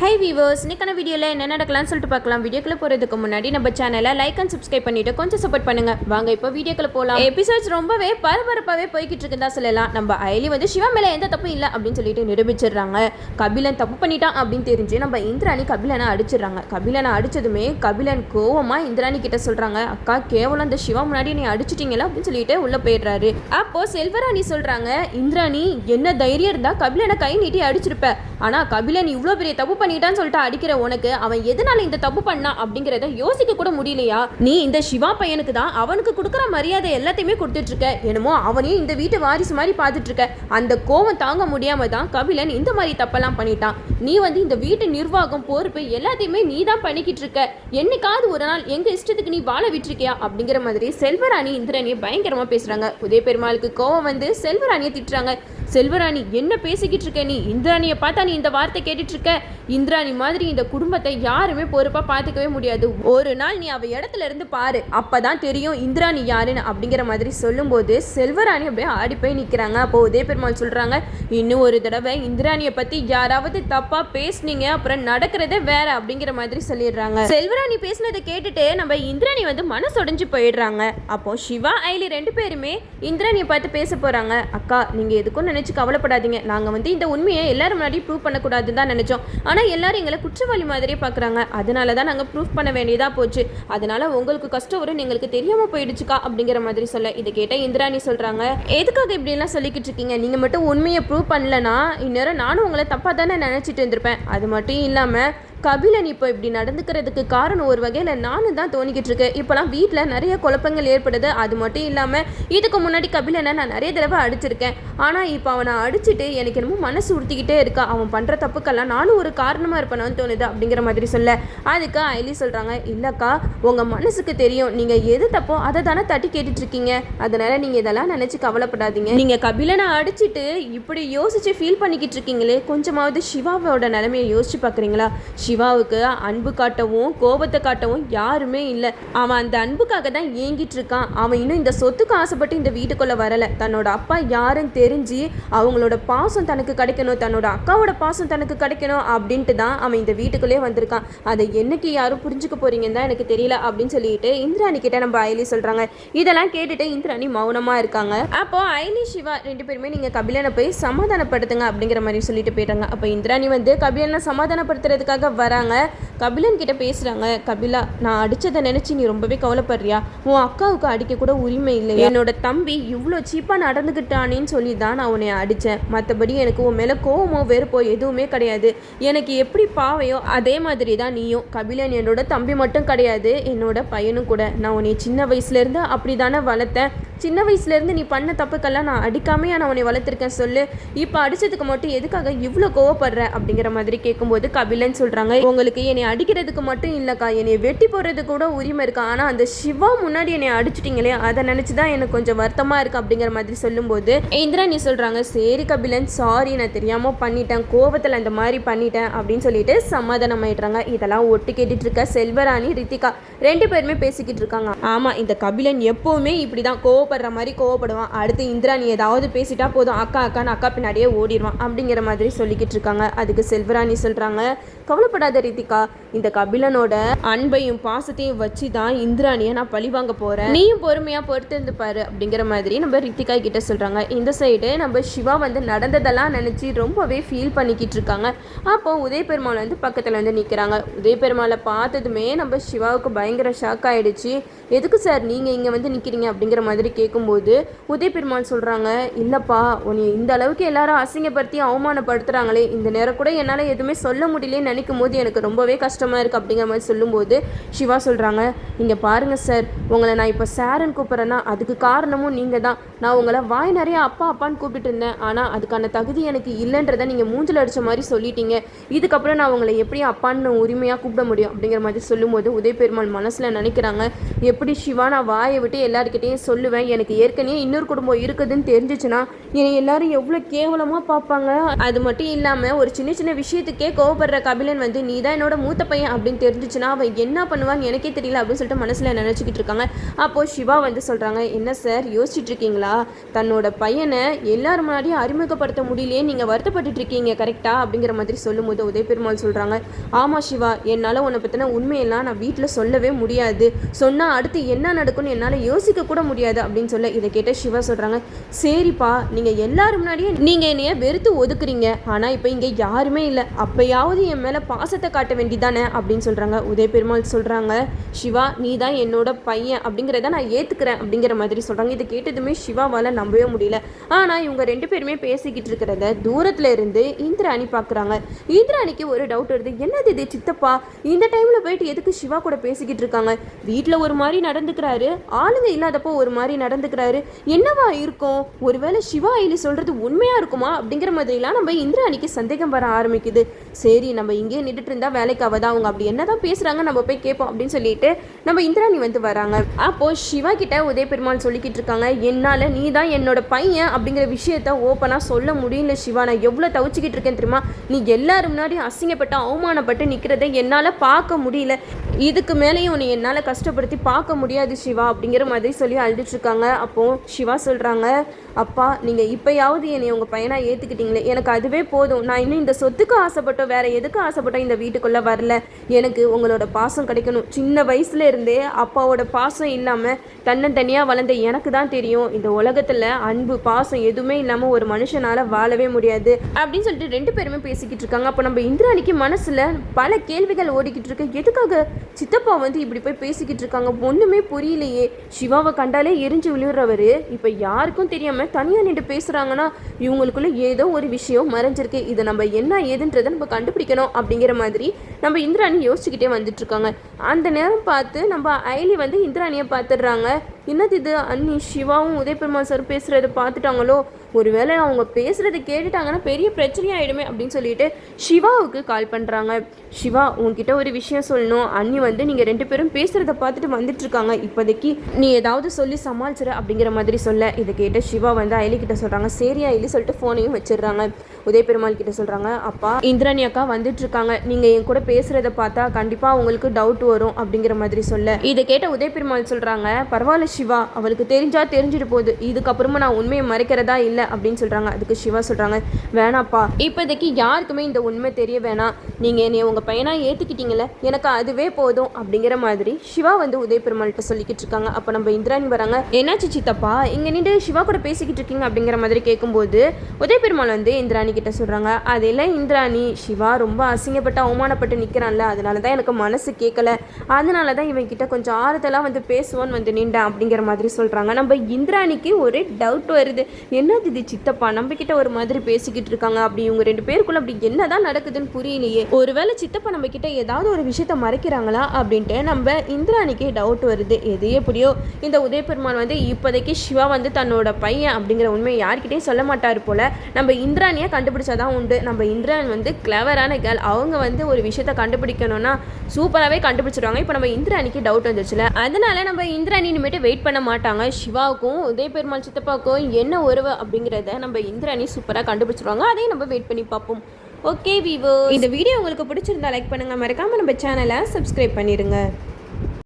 High viewers இன்னைக்கான வீடியோவில் என்ன நடக்கலாம்னு சொல்லிட்டு பார்க்கலாம். வீடியோக்குள்ள போகிறதுக்கு முன்னாடி நம்ம சேனலை லைக் அண்ட் சப்ஸ்கிரைப் பண்ணிட்டு கொஞ்சம் சப்போர்ட் பண்ணுங்க. வாங்க இப்போ வீடியோக்குள்ள போகலாம் எபிசோட்ஸ் ரொம்பவே பரபரப்பாகவே போய்கிட்டு இருக்குன்னு சொல்லலாம். நம்ம ஐலி வந்து சிவா மேலே எந்த தப்பும் இல்லை அப்படின்னு சொல்லிட்டு நிரூபிச்சிடுறாங்க. கபிலன் தப்பு பண்ணிட்டான் அப்படின்னு தெரிஞ்சு நம்ம இந்திராணி கபிலனை அடிச்சிடுறாங்க. கபிலனை அடிச்சதுமே கபிலன் கோவமாக இந்திராணி கிட்ட சொல்கிறாங்க அக்கா கேவலம் இந்த சிவா முன்னாடி நீ அடிச்சிட்டிங்களா? அப்படின்னு சொல்லிட்டு உள்ள போயிடுறாரு. அப்போ செல்வராணி சொல்கிறாங்க இந்திராணி என்ன தைரியம் இருந்தால் கபிலனை கை நீட்டி அடிச்சிருப்ப. ஆனால் கபிலன் இவ்வளோ பெரிய தப்பு பண்ணி பண்ணிட்டான்னு சொல்லிட்டு அடிக்கிற உனக்கு அவன் எதனால இந்த தப்பு பண்ணா அப்படிங்கிறத யோசிக்க கூட முடியலையா? நீ இந்த சிவா பையனுக்கு தான் அவனுக்கு கொடுக்குற மரியாதை எல்லாத்தையுமே கொடுத்துட்டு இருக்க என்னமோ அவனையும் இந்த வீட்டு வாரிசு மாதிரி பார்த்துட்டு இருக்க அந்த கோவம் தாங்க முடியாம தான் கபிலன் இந்த மாதிரி தப்பெல்லாம் பண்ணிட்டான். நீ வந்து இந்த வீட்டு நிர்வாகம் பொறுப்பு எல்லாத்தையுமே நீ தான் பண்ணிக்கிட்டு இருக்க என்னைக்காவது ஒரு நாள் எங்க இஷ்டத்துக்கு நீ வாழ விட்டுருக்கியா அப்படிங்கிற மாதிரி செல்வராணி இந்திரனியை பயங்கரமா பேசுறாங்க. உதய பெருமாளுக்கு கோவம் வந்து செல்வராணியை திட்டுறாங்க. செல்வராணி என்ன பேசிக்கிட்டு இருக்க நீ? இந்திராணியை பார்த்தா நீ இந்த வார்த்தை கேட்டுட்டு இருக்க இந்திராணி மாதிரி இந்த குடும்பத்தை யாருமே பொறுப்பாக பார்த்துக்கவே முடியாது. ஒரு நாள் நீ அவ இடத்துல இருந்து பாரு. அப்பதான் தெரியும் இந்திராணி யாருன்னு அப்படிங்கிற மாதிரி சொல்லும்போது செல்வராணி அப்படியே ஆடி போய் நிற்கிறாங்க அப்போ உதய பெருமாள் சொல்கிறாங்க இன்னும் ஒரு தடவை இந்திராணியை பற்றி யாராவது தப்பாக பேசுனீங்க அப்புறம் நடக்கிறதே வேற அப்படிங்கிற மாதிரி சொல்லிடுறாங்க. செல்வராணி பேசினதை கேட்டுட்டு நம்ம இந்திராணி வந்து மனசொடைஞ்சு போயிடுறாங்க. அப்போ சிவா ஐலி ரெண்டு பேருமே இந்திராணியை பார்த்து பேச போகிறாங்க அக்கா நீங்கள் எதுக்கும் நினச்சி கவலைப்படாதீங்க. நாங்கள் வந்து இந்த உண்மையை எல்லாரும் முன்னாடி ப்ரூவ் பண்ணக்கூடாதுன்னு தான் நினச்சோம். ஆனால் எல்லாரும் எங்களை குற்றவாளி மாதிரியே பார்க்குறாங்க. அதனால தான் நாங்கள் ப்ரூஃப் பண்ண வேண்டியதாக போச்சு. அதனால உங்களுக்கு கஷ்டம் வரும் எங்களுக்கு தெரியாமல் போயிடுச்சுக்கா அப்படிங்கிற மாதிரி சொல்ல இதை கேட்டால் இந்திராணி சொல்கிறாங்க எதுக்காக இப்படிலாம் சொல்லிக்கிட்டு இருக்கீங்க? நீங்கள் மட்டும் உண்மையை ப்ரூவ் பண்ணலன்னா இந்நேரம் நானும் உங்களை தப்பாக தானே நினச்சிட்டு இருந்திருப்பேன். அது மட்டும் இல்லாமல் கபிலன் இப்போ இப்படி நடந்துக்கிறதுக்கு காரணம் ஒரு வகையில் நானும் தான் தோணிக்கிட்டு இருக்கேன் இப்போலாம் வீட்டில் நிறைய குழப்பங்கள் ஏற்படுது. அது மட்டும் இல்லாமல் இதுக்கு முன்னாடி கபிலனை நான் நிறைய தடவை அடிச்சிருக்கேன். ஆனால் இப்போ அவனை அடிச்சிட்டு எனக்கு என்னமோ மனசு உறுத்திக்கிட்டே இருக்கா. அவன் பண்ணுற தப்புக்கெல்லாம் நானும் ஒரு காரணமாக இருப்பேனான்னு தோணுது அப்படிங்கிற மாதிரி சொல்ல. அதுக்கு ஐலி சொல்கிறாங்க இல்லைக்கா உங்கள் மனசுக்கு தெரியும். நீங்கள் எது தப்போ அதை தானே தட்டி கேட்டுட்ருக்கீங்க இருக்கீங்க நீங்கள் இதெல்லாம் நினச்சி கவலைப்படாதீங்க. நீங்கள் கபிலனை அடிச்சிட்டு இப்படி யோசித்து ஃபீல் பண்ணிக்கிட்டு இருக்கீங்களே கொஞ்சமாவது சிவாவோட நிலைமையை யோசிச்சு பார்க்குறீங்களா? சிவாவுக்கு அன்பு காட்டவும் கோபத்தை காட்டவும் யாருமே இல்லை. அவன் அந்த அன்புக்காக தான் ஏங்கிட்டு இருக்கான். அவன் இன்னும் இந்த சொத்துக்கு ஆசைப்பட்டு இந்த வீட்டுக்குள்ள வரல. தன்னோட அப்பா யாருன்னு தெரிஞ்சு அவங்களோட பாசம் தனக்கு கிடைக்கணும் தன்னோட அக்காவோட பாசம் தனக்கு கிடைக்கணும் அப்படின்ட்டு தான் அவன் இந்த வீட்டுக்குள்ளே வந்திருக்கான். அதை என்னைக்கு யாரும் புரிஞ்சுக்க போறீங்கன்னு தான் எனக்கு தெரியல அப்படின்னு சொல்லிட்டு இந்திராணி கிட்ட நம்ம அயலி சொல்றாங்க. இதெல்லாம் கேட்டுட்டு இந்திராணி மௌனமா இருக்காங்க. அப்போ அயலி சிவா ரெண்டு பேருமே நீங்க கபிலனை போய் சமாதானப்படுத்துங்க அப்படிங்கிற மாதிரி சொல்லிட்டு போயிட்டாங்க. அப்போ இந்திராணி வந்து கபிலனை சமாதானப்படுத்துறதுக்காக வராங்க. கபிலன் கிட்ட பேசுறாங்க கபிலா நான் அடிச்சதை நினைச்சு நீ ரொம்பவே கவலைப்படுறியா? உன் அக்காவுக்கு அடிக்க கூட உரிமை இல்லை என்னோட தம்பி இவ்வளோ சீப்பா நடந்துக்கிட்டானேன்னு சொல்லி தான் நான் உன்னை அடித்தேன் மற்றபடி எனக்கு உன் மேல கோவமோ வெறுப்போ எதுவுமே கிடையாது. எனக்கு எப்படி பாவையோ அதே மாதிரி தான் நீயும். கபிலன் என்னோட தம்பி மட்டும் கிடையாது. என்னோட பையனும் கூட. நான் உன்னை சின்ன வயசுல இருந்து அப்படி தானே வளர்த்தேன். சின்ன வயசுலேருந்து நீ பண்ண தப்புக்கெல்லாம் நான் அடிக்காமையா நான் உன்னை வளர்த்துருக்கேன் சொல்லு. இப்போ அடிச்சதுக்கு மட்டும் எதுக்காக இவ்வளோ கோவப்படுற? அப்படிங்கிற மாதிரி கேட்கும்போது கபிலன் சொல்கிறாங்க உங்களுக்கு என்னை அடிக்கிறதுக்கு மட்டும் இல்லைக்கா. என்னை வெட்டி போடுறதுக்கு கூட உரிமை இருக்கா. ஆனால் அந்த சிவா முன்னாடி என்னை அடிச்சிட்டிங்களே அதை நினச்சி தான் எனக்கு கொஞ்சம் வருத்தமாக இருக்குது அப்படிங்கிற மாதிரி சொல்லும்போது இந்திரா நீ சொல்கிறாங்க சரி கபிலன் சாரி நான் தெரியாமல் பண்ணிட்டேன். கோவத்தில் அந்த மாதிரி பண்ணிட்டேன். அப்படின்னு சொல்லிட்டு சமாதானம் ஆயிடுறாங்க. இதெல்லாம் ஒட்டு கேட்டுட்டு இருக்க செல்வராணி ரித்திகா. ரெண்டு பேருமே பேசிக்கிட்டு இருக்காங்க. ஆமாம் இந்த கபிலன் எப்போவுமே இப்படி தான் கோவ கோவப்படுற மாதிரி கோவப்படுவான். அடுத்து இந்திராணி ஏதாவது பேசிட்டா போதும். அக்கா அக்கான்னு அக்கா பின்னாடியே ஓடிடுவான். அப்படிங்கிற மாதிரி சொல்லிக்கிட்டு இருக்காங்க. அதுக்கு செல்வராணி சொல்றாங்க. கவலைப்படாத ரித்திகா இந்த கபிலனோட அன்பையும் பாசத்தையும் வச்சு தான் இந்திராணியை நான் பழி வாங்க போறேன். நீயும் பொறுமையா பொறுத்து இருந்து பாரு அப்படிங்கிற மாதிரி நம்ம ரித்திகா கிட்ட சொல்றாங்க. இந்த சைடு நம்ம சிவா வந்து நடந்ததெல்லாம் நினைச்சு ரொம்பவே ஃபீல் பண்ணிக்கிட்டு இருக்காங்க. அப்போ உதய பெருமாள் வந்து பக்கத்துல வந்து நிக்கிறாங்க. உதய பெருமாளை பார்த்ததுமே நம்ம சிவாவுக்கு பயங்கர ஷாக் ஆயிடுச்சு. எதுக்கு சார் நீங்க இங்க வந்து நிக்கிறீங்க அப்படிங்கிற மாதிரி கேட்கும்போது உதய பெருமாள் இல்லைப்பா உன்னை இந்த அளவுக்கு எல்லாரும் அசிங்கப்படுத்தி அவமானப்படுத்துகிறாங்களே இந்த நேரம் கூட என்னால் எதுவுமே சொல்ல முடியலன்னு நினைக்கும் போது எனக்கு ரொம்பவே கஷ்டமாக இருக்குது அப்படிங்கிற மாதிரி சொல்லும்போது சிவா சொல்கிறாங்க நீங்கள் பாருங்கள் சார் உங்களை நான் இப்போ சாருன்னு கூப்பிட்றேன்னா அதுக்கு காரணமும் நீங்கள் தான். நான் உங்களை வாய் நிறைய அப்பா அப்பான்னு கூப்பிட்டு இருந்தேன். ஆனால் அதுக்கான தகுதி எனக்கு இல்லைன்றதை நீங்கள் மூஞ்சில் அடித்த மாதிரி சொல்லிட்டீங்க. இதுக்கப்புறம் நான் உங்களை எப்படி அப்பான்னு உரிமையாக கூப்பிட முடியும்? அப்படிங்கிற மாதிரி சொல்லும்போது உதய பெருமாள் நினைக்கிறாங்க எப்படி சிவா நான் வாயை விட்டு எல்லாருக்கிட்டேயும் சொல்லுவேன் எனக்கு ஏற்கனவே இன்னொரு குடும்பம் இருக்குதுன்னு தெரிஞ்சிச்சுன்னா என்னை எல்லாரும் எவ்வளோ கேவலமாக பார்ப்பாங்க? அது மட்டும் இல்லாமல் ஒரு சின்ன சின்ன விஷயத்துக்கே கோவப்படுற கபிலன் வந்து நீ தான் என்னோட மூத்த பையன் அப்படின்னு தெரிஞ்சிச்சுன்னா அவன் என்ன பண்ணுவான்னு எனக்கே தெரியல அப்படின்னு சொல்லிட்டு மனசில் நினச்சிக்கிட்டு இருக்காங்க. அப்போது சிவா வந்து சொல்கிறாங்க என்ன சார் யோசிச்சுட்டு இருக்கீங்களா? தன்னோட பையனை எல்லாரும் முன்னாடியும் அறிமுகப்படுத்த முடியலையே நீங்கள் வருத்தப்பட்டுட்டு இருக்கீங்க கரெக்டாக அப்படிங்கிற மாதிரி சொல்லும்போது உதய பெருமாள் சொல்கிறாங்க ஆமாம் சிவா என்னால் உன்னை பற்றின உண்மையெல்லாம் நான் வீட்டில் சொல்லவே முடியாது. சொன்னால் அடுத்து என்ன நடக்கும்னு என்னால் யோசிக்க கூட முடியாது அப்படின்னு சொல்ல இதை கேட்ட சிவா சொல்கிறாங்க சரிப்பா நீங்கள் எல்லாரும் முன்னாடியே நீங்கள் என்னைய வெறுத்து ஒதுக்குறீங்க. ஆனால் இப்போ இங்கே யாருமே இல்லை. அப்பயாவது என் மேலே பாசத்தை காட்ட வேண்டிதானே அப்படின்னு சொல்கிறாங்க உதய பெருமாள் சொல்கிறாங்க சிவா நீ தான் என்னோட பையன் அப்படிங்கிறத நான் ஏற்றுக்கிறேன் அப்படிங்கிற மாதிரி சொல்கிறாங்க இதை கேட்டதுமே சிவாவால் நம்பவே முடியல. ஆனால் இவங்க ரெண்டு பேருமே பேசிக்கிட்டு இருக்கிறத தூரத்தில் இருந்து இந்திராணி பார்க்குறாங்க இந்திராணிக்கு ஒரு டவுட் வருது. என்னது இது சித்தப்பா? இந்த டைமில் போயிட்டு எதுக்கு சிவா கூட பேசிக்கிட்டு இருக்காங்க? வீட்டில் ஒரு மாதிரி நடந்துக்கிறாரு. ஆளுங்க இல்லாதப்போ ஒரு மாதிரி நடந்துக்கிறாரு. என்னவா இருக்கும்? ஒருவேளை சிவா ஐலி சொல்கிறது உண்மையாக இருக்குமா? அப்படிங்கிற மாதிரிலாம் நம்ம இந்திராணிக்கு சந்தேகம் வர ஆரம்பிக்குது. சரி நம்ம இங்கேயே நின்றுட்டு இருந்தா வேலைக்கு அவதான் அவங்க அப்படி என்னதான் பேசுகிறாங்க நம்ம போய் கேட்போம் அப்படின்னு சொல்லிட்டு நம்ம இந்திராணி வந்து வராங்க. அப்போது சிவா கிட்ட உதய பெருமாள் சொல்லிக்கிட்டு இருக்காங்க என்னால் நீ தான் என்னோட பையன் அப்படிங்கிற விஷயத்த ஓப்பனாக சொல்ல முடியல சிவா. நான் எவ்வளோ தவிச்சுக்கிட்டு இருக்கேன் தெரியுமா? நீ எல்லாரும் முன்னாடியும் அசிங்கப்பட்டு அவமானப்பட்டு நிற்கிறத என்னால் பார்க்க முடியல. இதுக்கு மேலேயும் உன்னை என்னால் கஷ்டப்படுத்தி பார்க்க முடியாது சிவா அப்படிங்கிற மாதிரி சொல்லி அழுதுட்டு இருக்காங்க அப்போ சிவா சொல்கிறாங்க அப்பா நீங்கள் இப்போயாவது என்னை உங்கள் பையனாக ஏற்றுக்கிட்டீங்களே எனக்கு அதுவே போதும். நான் இன்னும் இந்த சொத்துக்கு ஆசைப்பட்டோம். வேறு எதுக்கு ஆசைப்பட்டோம்? இந்த வீட்டுக்குள்ளே வரல. எனக்கு உங்களோட பாசம் கிடைக்கணும். சின்ன வயசுல இருந்தே அப்பாவோட பாசம் இல்லாமல் தன்னந்தனியாக வளர்ந்த எனக்கு தான் தெரியும். இந்த உலகத்தில் அன்பு பாசம் எதுவுமே இல்லாமல் ஒரு மனுஷனால் வாழவே முடியாது. அப்படின்னு சொல்லிட்டு ரெண்டு பேருமே பேசிக்கிட்டு இருக்காங்க. அப்போ நம்ம இந்திராணிக்கு மனசில் பல கேள்விகள் ஓடிக்கிட்டு இருக்கு. எதுக்காக சித்தப்பா வந்து இப்படி போய் பேசிக்கிட்டு இருக்காங்க? ஒன்றுமே புரியலையே. சிவாவை கண்டாலே எரிஞ்சு விழுறவர். இப்போ யாருக்கும் தெரியாமல் தனியாக நின்று பேசுகிறாங்கன்னா இவங்களுக்குள்ள ஏதோ ஒரு விஷயம் மறைஞ்சிருக்கு. இதை நம்ம என்ன ஏதுன்றதை நம்ம கண்டுபிடிக்கணும் அப்படிங்கிற மாதிரி நம்ம இந்திராணி யோசிச்சுக்கிட்டே வந்துட்டு இருக்காங்க அந்த நேரம் பார்த்து நம்ம ஐலி வந்து இந்திராணியை பார்த்துடுறாங்க. என்னது இது? அன்னி சிவாவும் உதயபெருமா சார் பேசுகிறத பார்த்துட்டாங்களோ? ஒருவேளை அவங்க பேசுகிறத கேட்டுட்டாங்கன்னா பெரிய பிரச்சனையாயிடுமே அப்படின்னு சொல்லிட்டு சிவாவுக்கு கால் பண்ணுறாங்க சிவா உங்ககிட்ட ஒரு விஷயம் சொல்லணும். அண்ணி வந்து நீங்கள் ரெண்டு பேரும் பேசுகிறத பார்த்துட்டு வந்துட்டுருக்காங்க. இப்போதைக்கு நீ ஏதாவது சொல்லி சமாளிச்சிரு அப்படிங்கிற மாதிரி சொல்ல. இதை கேட்ட சிவா வந்து அயலிக்கிட்ட சொல்கிறாங்க சரி அயலி சொல்லிட்டு ஃபோனையும் வச்சிடுறாங்க. உதய பெருமாள் கிட்ட சொல்கிறாங்க அப்பா இந்திராணி அக்கா வந்துட்டு இருக்காங்க நீங்கள் என் கூட பேசுகிறத பார்த்தா கண்டிப்பாக உங்களுக்கு டவுட் வரும் அப்படிங்கிற மாதிரி சொல்ல. இதை கேட்ட உதய பெருமாள் சொல்கிறாங்க பரவாயில்ல சிவா அவளுக்கு தெரிஞ்சா தெரிஞ்சுட்டு போகுது. இதுக்கப்புறமா நான் உண்மையை மறைக்கிறதா இல்லை அப்படின்னு சொல்கிறாங்க அதுக்கு சிவா சொல்கிறாங்க வேணாப்பா இப்போதைக்கு யாருக்குமே இந்த உண்மை தெரிய வேணாம். நீங்கள் என்னை உங்கள் பையனாக ஏற்றுக்கிட்டீங்களே எனக்கு அதுவே போதும் அப்படிங்கிற மாதிரி சிவா வந்து உதய பெருமாள்கிட்ட சொல்லிக்கிட்டு இருக்காங்க. அப்போ நம்ம இந்திராணி வராங்க என்னாச்சு சித்தப்பா? இங்கே நின்று சிவா கூட பேசிக்கிட்டு இருக்கீங்க அப்படிங்கிற மாதிரி கேட்கும்போது உதய பெருமாள் வந்து இந்திராணி கிட்ட சொல்கிறாங்க அதெல்லாம் இந்திராணி சிவா ரொம்ப அசிங்கப்பட்டு அவமானப்பட்டு நிற்கிறான்ல அதனால தான் எனக்கு மனசு கேட்கல அதனால தான் இவன் கிட்ட கொஞ்சம் ஆறுதலாக வந்து பேசுவோன்னு வந்து நின்றேன் அப்படிங்கிற மாதிரி சொல்கிறாங்க நம்ம இந்திராணிக்கு ஒரே டவுட் வருது. என்னது இது சித்தப்பா? நம்ம கிட்ட ஒரு மாதிரி பேசிக்கிட்டு இருக்காங்க. அப்படி இவங்க ரெண்டு பேருக்குள்ள அப்படி என்னதான் நடக்குதுன்னு புரியலையே. ஒருவேளை சித்தப்பா நம்ம கிட்ட ஏதாவது ஒரு விஷயத்த மறைக்கிறாங்களா அப்படின்ட்டு நம்ம இந்திராணிக்கு டவுட் வருது. எது எப்படியோ இந்த உதயபெருமான் வந்து இப்போதைக்கு சிவா வந்து தன்னோட பையன் அப்படிங்கிற உண்மையை யார்கிட்டையும் சொல்ல மாட்டார் போல. நம்ம இந்திராணியை கண்டுபிடிச்சாதான் உண்டு. நம்ம இந்திராணி வந்து கிளவரான கேர்ள் அவங்க வந்து ஒரு விஷயத்த கண்டுபிடிக்கணும்னா சூப்பராகவே கண்டுபிடிச்சிருவாங்க. இப்போ நம்ம இந்திராணிக்கு டவுட் வந்துச்சுல. அதனால நம்ம இந்திராணி இனிமேட்டு வெயிட் பண்ண மாட்டாங்க. சிவாவுக்கும் உதய பெருமாள் சித்தப்பாவுக்கும் என்ன உறவு அப்படிங்கிறத நம்ம இந்திராணி சூப்பராக கண்டுபிடிச்சிருவாங்க. அதையும் நம்ம வெயிட் பண்ணி பார்ப்போம். ஓகே விவோ இந்த வீடியோ உங்களுக்கு பிடிச்சிருந்தா லைக் பண்ணுங்கள் மறக்காமல் நம்ம சேனலை சப்ஸ்கிரைப் பண்ணிடுங்க.